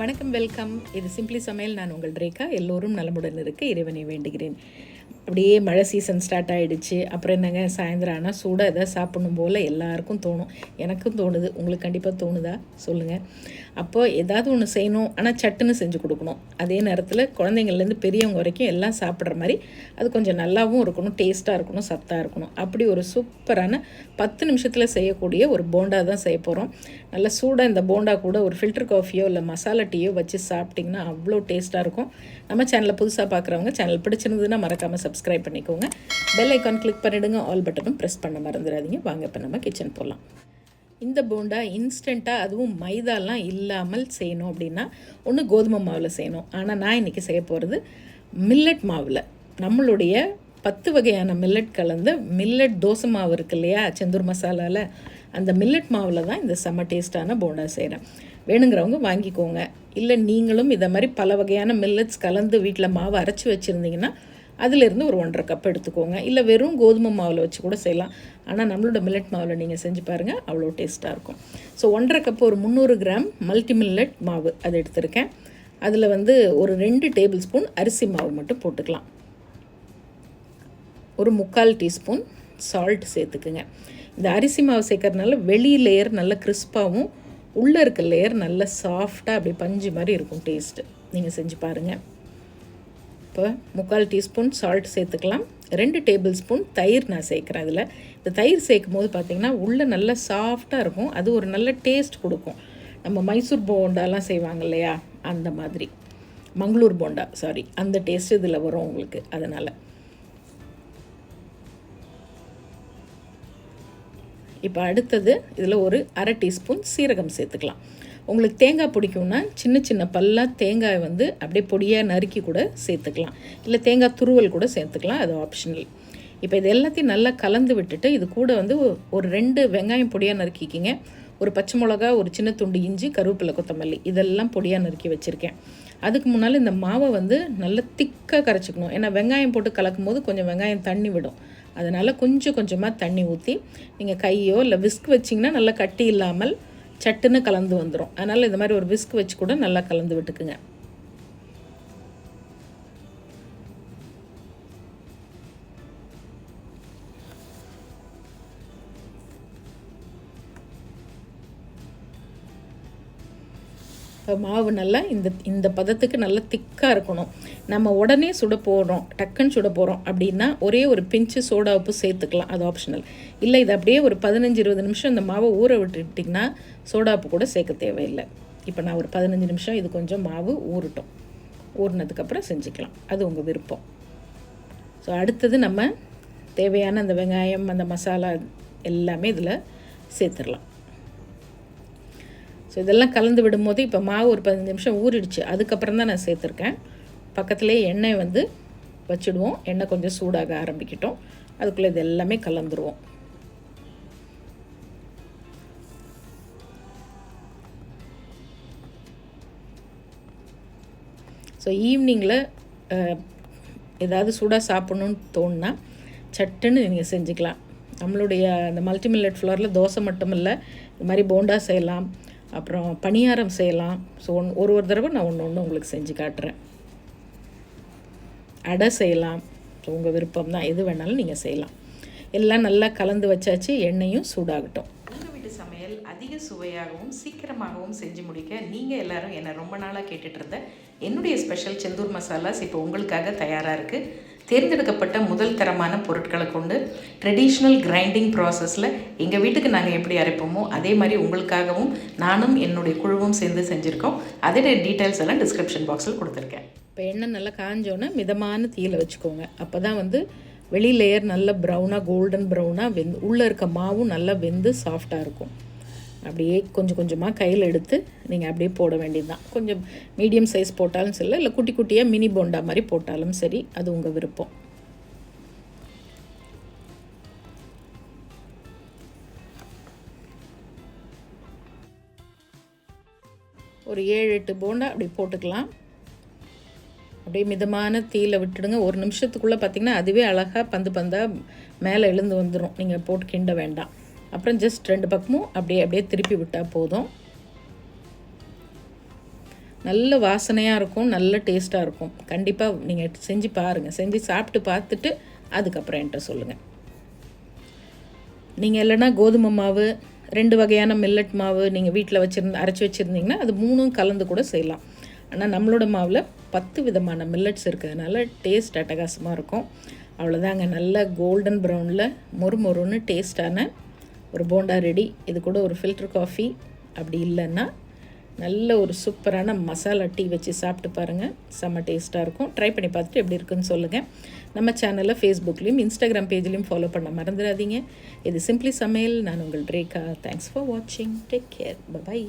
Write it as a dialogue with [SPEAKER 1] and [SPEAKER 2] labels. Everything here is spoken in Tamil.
[SPEAKER 1] வணக்கம் வெல்கம். இது சிம்பிளி சமையல். நான் உங்கள் ரேகா. எல்லோரும் நலமுடன் இருக்க இறைவனை வேண்டுகிறேன். அப்படியே மழை சீசன் ஸ்டார்ட் ஆகிடுச்சு அப்புறம் என்னங்க சாயந்தரம் ஆனால் சூடாக எதாவது சாப்பிடணும் போல் எல்லாருக்கும் தோணும். எனக்கும் தோணுது. உங்களுக்கு கண்டிப்பாக தோணுதா? சொல்லுங்கள் அப்போ ஏதாவது ஒன்று செய்யணும். ஆனால் சட்டுன்னு செஞ்சு கொடுக்கணும். அதே நேரத்தில் குழந்தைங்கள்லேருந்து பெரியவங்க வரைக்கும் எல்லாம் சாப்பிட்ற மாதிரி அது கொஞ்சம் நல்லாவும் இருக்கணும். டேஸ்ட்டாக இருக்கணும். சத்தாக இருக்கணும். அப்படி ஒரு சூப்பரான பத்து நிமிஷத்தில் செய்யக்கூடிய ஒரு போண்டா தான் செய்ய போகிறோம் நல்லா சூடாக இந்த போண்டா கூட ஒரு ஃபில்டர் காஃபியோ இல்லை மசாலா டீயோ வச்சு சாப்பிட்டிங்கன்னா அவ்வளோ டேஸ்ட்டாக இருக்கும். நம்ம சேனலை புதுசாக பார்க்குறவங்க சேனல் பிடிச்சிருந்ததுன்னா மறக்காமல் சப்ஸ்கிரைப் பண்ணிக்கோங்க. பெல் ஐக்கான் கிளிக் பண்ணிவிடுங்க ஆல் பட்டனும் ப்ரெஸ் பண்ண மறந்துடாதீங்க. வாங்க இப்போ நம்ம கிச்சன் போகலாம் இந்த போண்டா இன்ஸ்டண்ட்டாக அதுவும் மைதாலாம் இல்லாமல் செய்யணும் அப்படின்னா ஒன்று கோதுமை மாவில் செய்யணும். ஆனால் நான் இன்றைக்கி செய்ய போகிறது மில்லட் மாவில். நம்மளுடைய பத்து வகையான மில்லட் கலந்த மில்லட் தோசை மாவு இருக்கு இல்லையா? செந்தூர் மசாலாவில் அந்த மில்லட் மாவில் தான் இந்த செம்ம டேஸ்ட்டான போண்டா செய்கிறேன் வேணுங்கிறவங்க வாங்கிக்கோங்க. இல்லை நீங்களும் இதை மாதிரி பல வகையான மில்லட்ஸ் கலந்து வீட்டில் மாவு அரைச்சி வச்சுருந்தீங்கன்னா அதிலிருந்து ஒரு ஒன்றரை கப் எடுத்துக்கோங்க. இல்லை வெறும் கோதுமை மாவில் வச்சு கூட செய்யலாம். ஆனால் நம்மளோட மில்லட் மாவில் நீங்கள் செஞ்சு பாருங்கள் அவ்வளோ டேஸ்ட்டாக இருக்கும். ஸோ ஒன்றரை கப் ஒரு முந்நூறு கிராம் மல்டி மில்லட் மாவு அது எடுத்திருக்கேன். அதில் வந்து ஒரு ரெண்டு டேபிள் ஸ்பூன் அரிசி மாவு மட்டும் போட்டுக்கலாம். ஒரு முக்கால் டீஸ்பூன் சால்ட் சேர்த்துக்குங்க. இந்த அரிசி மாவு சேர்க்கறதுனால வெளி லேயர் நல்ல கிறிஸ்பாகவும் உள்ளே இருக்க லேயர் நல்ல சாஃப்டாக அப்படி பஞ்சு மாதிரி இருக்கும் டேஸ்ட்டு நீங்கள் செஞ்சு பாருங்கள் இப்போ முக்கால் டீஸ்பூன் சால்ட் சேர்த்துக்கலாம். ரெண்டு டேபிள் ஸ்பூன் தயிர் நான் சேர்க்குறேன் அதில். இந்த தயிர் சேர்க்கும் போது பார்த்திங்கன்னா உள்ளே நல்லா சாஃப்டாக இருக்கும். அது ஒரு நல்ல டேஸ்ட் கொடுக்கும். நம்ம மைசூர் போண்டாலாம் செய்வாங்க இல்லையா? அந்த மாதிரி. மங்களூர் போண்டா சாரி அந்த டேஸ்ட் இதில் வரும் உங்களுக்கு. அதனால். இப்போ அடுத்தது இதில் ஒரு அரை டீஸ்பூன் சீரகம் சேர்த்துக்கலாம். உங்களுக்கு தேங்காய் பிடிக்கும்னா சின்ன சின்ன பல்லாக தேங்காய் வந்து அப்படியே பொடியாக நறுக்கி கூட சேர்த்துக்கலாம். இல்லை தேங்காய் துருவல் கூட சேர்த்துக்கலாம். அது ஆப்ஷனல் இப்போ இது எல்லாத்தையும் நல்லா கலந்து விட்டுட்டு இது கூட வந்து ஒரு ரெண்டு வெங்காயம் பொடியாக நறுக்கிக்கிங்க. ஒரு பச்சை மிளகா ஒரு சின்ன துண்டு இஞ்சி கருவேப்பிலை கொத்தமல்லி இதெல்லாம் பொடியாக நறுக்கி வச்சுருக்கேன். அதுக்கு முன்னால் இந்த மாவை வந்து நல்லா திக்காக கரைச்சிக்கணும். ஏன்னா வெங்காயம் போட்டு கலக்கும் போது கொஞ்சம் வெங்காயம் தண்ணி விடும். அதனால் கொஞ்சம் கொஞ்சமாக தண்ணி ஊற்றி நீங்கள் கையோ இல்லை விஸ்க் வச்சிங்கன்னா நல்லா கட்டி இல்லாமல் சட்டுன்னு கலந்து வந்துடும் அதனால் இந்த மாதிரி ஒரு விஸ்க் வச்சு கூட நல்லா கலந்து விட்டுக்குங்க. மாவு நல்லா இந்த இந்த பதத்துக்கு நல்லா திக்காக இருக்கணும். நம்ம உடனே சுட போகிறோம் டக்குன்னு சுட போகிறோம் அப்படின்னா ஒரே ஒரு பிஞ்சு சோடா உப்பு சேர்த்துக்கலாம் அது ஆப்ஷனல் இல்லை இது அப்படியே ஒரு பதினஞ்சு இருபது நிமிஷம் இந்த மாவை ஊற விட்டுட்டிங்கன்னா சோடா உப்பு கூட சேர்க்க தேவையில்லை. இப்போ நான் ஒரு பதினஞ்சு நிமிஷம் இது கொஞ்சம் மாவு ஊறட்டும். ஊறினதுக்கப்புறம் செஞ்சுக்கலாம். அது உங்கள் விருப்பம். ஸோ அடுத்தது நம்ம தேவையான அந்த வெங்காயம் அந்த மசாலா எல்லாமே இதில் சேர்த்துடலாம். ஸோ இதெல்லாம் கலந்து விடும்போது இப்போ மாவு ஒரு பதினஞ்சு நிமிஷம் ஊறிடுச்சு. அதுக்கப்புறம் தான் நான் சேர்த்துருக்கேன். பக்கத்துலேயே எண்ணெய் வந்து வச்சுடுவோம். எண்ணெய் கொஞ்சம் சூடாக ஆரம்பிக்கட்டும். அதுக்குள்ளே இது எல்லாமே கலந்துருவோம். ஸோ ஈவினிங்கில் ஏதாவது சூடாக சாப்பிட்ணுன்னு தோணுனா சட்டுன்னு நீங்கள் செஞ்சுக்கலாம். நம்மளுடைய அந்த மல்டிமில்லட் ஃப்ளோரில் தோசை மட்டும் இல்லை இது மாதிரி போண்டா செய்யலாம். அப்புறம் பணியாரம் செய்யலாம். ஸோ ஒன் ஒரு ஒரு தடவை நான் ஒன்று ஒன்று உங்களுக்கு செஞ்சு காட்டுறேன். அடை செய்யலாம். ஸோ உங்கள் விருப்பம் தான் எது வேணாலும் நீங்கள் செய்யலாம். எல்லாம் நல்லா கலந்து வச்சாச்சு எண்ணெயும் சூடாகட்டும்.
[SPEAKER 2] உங்கள் வீட்டு சமையல் அதிக சுவையாகவும் சீக்கிரமாகவும் செஞ்சு முடிக்க நீங்கள் எல்லாரும் என்னை ரொம்ப நாளாக கேட்டுட்ருந்த என்னுடைய ஸ்பெஷல் செந்தூர் மசாலாஸ் இப்போ உங்களுக்காக தயாராக இருக்குது தேர்ந்தெடுக்கப்பட்ட முதல் தரமான பொருட்களை கொண்டு ட்ரெடிஷ்னல் கிரைண்டிங் ப்ராசஸில் எங்கள் வீட்டுக்கு நாங்கள் எப்படி அரைப்போமோ அதே மாதிரி உங்களுக்காகவும் நானும் என்னுடைய குழுவும் சேர்ந்து செஞ்சுருக்கோம். அதோட டீட்டெயில்ஸ் எல்லாம் டிஸ்கிரிப்ஷன் பாக்ஸில் கொடுத்துருக்கேன்.
[SPEAKER 1] இப்போ எண்ணெய் நல்லா காஞ்சோன்னே மிதமான தீயில் வச்சுக்கோங்க. அப்போ தான் வந்து வெளி லேயர் நல்ல ப்ரௌனாக கோல்டன் ப்ரௌனாக வெந்து உள்ளே இருக்க மாவும் நல்லா வெந்து சாஃப்டாக இருக்கும். அப்படியே கொஞ்சம் கொஞ்சமாக கையில் எடுத்து நீங்கள் அப்படியே போட வேண்டியது தான் கொஞ்சம் மீடியம் சைஸ் போட்டாலும் சரி இல்லை குட்டி குட்டியாக மினி போண்டா மாதிரி போட்டாலும் சரி அது உங்கள் விருப்பம். ஒரு ஏழு எட்டு போண்டா அப்படி போட்டுக்கலாம். அப்படியே மிதமான தீயில் விட்டுடுங்க. ஒரு நிமிஷத்துக்குள்ளே பார்த்தீங்கன்னா அதுவே அழகாக பந்து பந்தாக மேலே எழுந்து வந்துடும் நீங்கள் போட்டு கிண்ட வேண்டாம். அப்புறம் ஜஸ்ட் ரெண்டு பக்கமும் அப்படியே அப்படியே திருப்பி விட்டால் போதும். நல்ல வாசனையாக இருக்கும் நல்ல டேஸ்ட்டாக இருக்கும். கண்டிப்பாக நீங்கள் செஞ்சு பாருங்கள் செஞ்சு சாப்பிட்டு பார்த்துட்டு அதுக்கப்புறம் என்கிட்ட சொல்லுங்கள் நீங்கள் இல்லைன்னா கோதுமை மாவு ரெண்டு வகையான மில்லட் மாவு நீங்கள் வீட்டில் வச்சுருந்து அரைச்சி வச்சுருந்தீங்கன்னா அது மூணும் கலந்து கூட செய்யலாம். ஆனால் நம்மளோட மாவில் பத்து விதமான மில்லட்ஸ் இருக்கிறதுனால டேஸ்ட் அட்டகாசமாக இருக்கும். அவ்வளோதாங்க நல்ல கோல்டன் ப்ரௌனில் மொறு மொறுன்னு டேஸ்டான ஒரு போண்டா ரெடி. இது கூட ஒரு ஃபில்டர் காஃபி அப்படி இல்லைன்னா நல்ல ஒரு சூப்பரான மசாலா டீ வச்சு சாப்பிட்டு பாருங்கள் செம்ம டேஸ்ட்டாக இருக்கும். ட்ரை பண்ணி பார்த்துட்டு எப்படி இருக்குன்னு சொல்லுங்கள் நம்ம சேனலில் ஃபேஸ்புக்லேயும் இன்ஸ்டாகிராம் பேஜ்லேயும் ஃபாலோ பண்ண மறந்துடாதீங்க. இது சிம்பிளி சமையல் நான் உங்கள் ரேகா. தேங்க்ஸ் ஃபார் வாட்சிங் டேக் கேர் பை